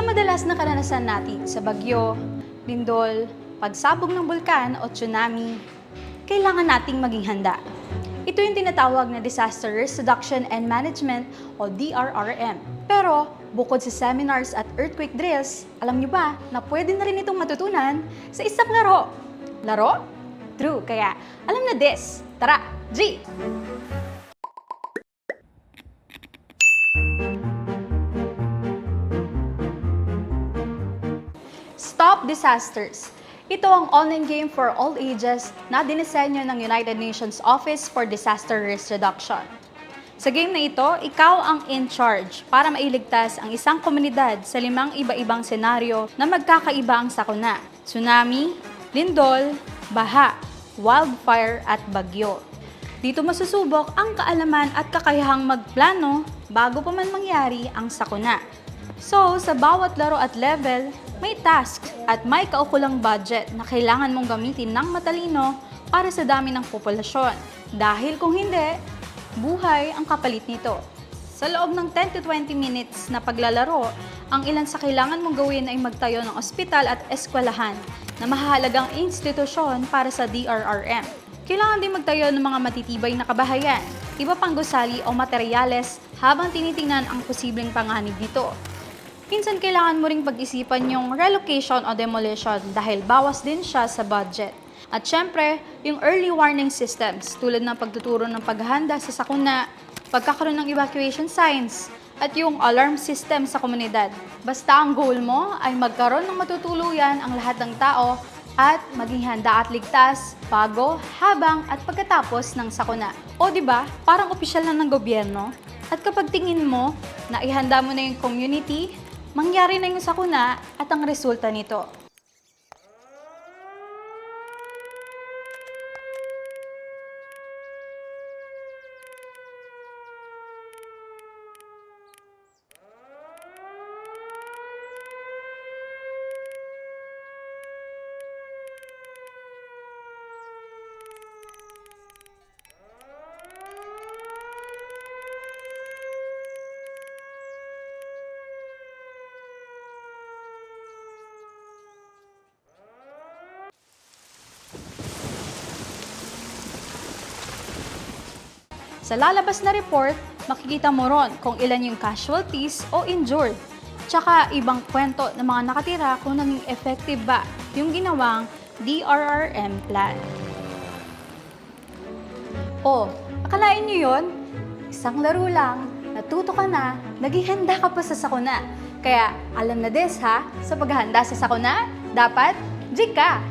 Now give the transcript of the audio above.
Sa madalas na karanasan natin sa bagyo, lindol, pagsabog ng bulkan o tsunami, kailangan nating maging handa. Ito yung tinatawag na Disaster Risk Reduction and Management o DRRM. Pero bukod sa seminars at earthquake drills, alam niyo ba na pwede na rin itong matutunan sa isang laro? Laro? True, kaya alam na this. Tara, G! Stop Disasters. Ito ang online game for all ages na dinisenyo ng United Nations Office for Disaster Risk Reduction. Sa game na ito, ikaw ang in charge para mailigtas ang isang komunidad sa limang iba-ibang senaryo na magkakaiba ang sakuna. Tsunami, lindol, baha, wildfire at bagyo. Dito masusubok ang kaalaman at kakayahang magplano bago pa man mangyari ang sakuna. So, sa bawat laro at level, may task at may kaukulang budget na kailangan mong gamitin ng matalino para sa dami ng populasyon. Dahil kung hindi, buhay ang kapalit nito. Sa loob ng 10 to 20 minutes na paglalaro, ang ilan sa kailangan mong gawin ay magtayo ng ospital at eskwelahan na mahalagang institusyon para sa DRRM. Kailangan din magtayo ng mga matitibay na kabahayan, iba pang gusali o materyales habang tinitingnan ang posibleng panganib nito. Minsan kailangan mo ring pag-isipan yung relocation o demolition dahil bawas din siya sa budget. At syempre, yung early warning systems tulad ng pagtuturo ng paghahanda sa sakuna, pagkakaroon ng evacuation signs, at yung alarm system sa komunidad. Basta ang goal mo ay magkaroon ng matutuluyan ang lahat ng tao at maging handa at ligtas bago, habang at pagkatapos ng sakuna. O di ba? Parang opisyal na ng gobyerno. At kapag tingin mo na ihanda mo na yung community, mangyari na yung sakuna at ang resulta nito. Sa lalabas na report, makikita mo ron kung ilan yung casualties o injured. Tsaka ibang kwento ng mga nakatira kung naging effective ba yung ginawang DRRM plan. O, akalain nyo yon? Isang laro lang, natuto ka na, naging handa ka pa sa sakuna. Kaya alam na des ha, sa paghahanda sa sakuna, dapat jig ka!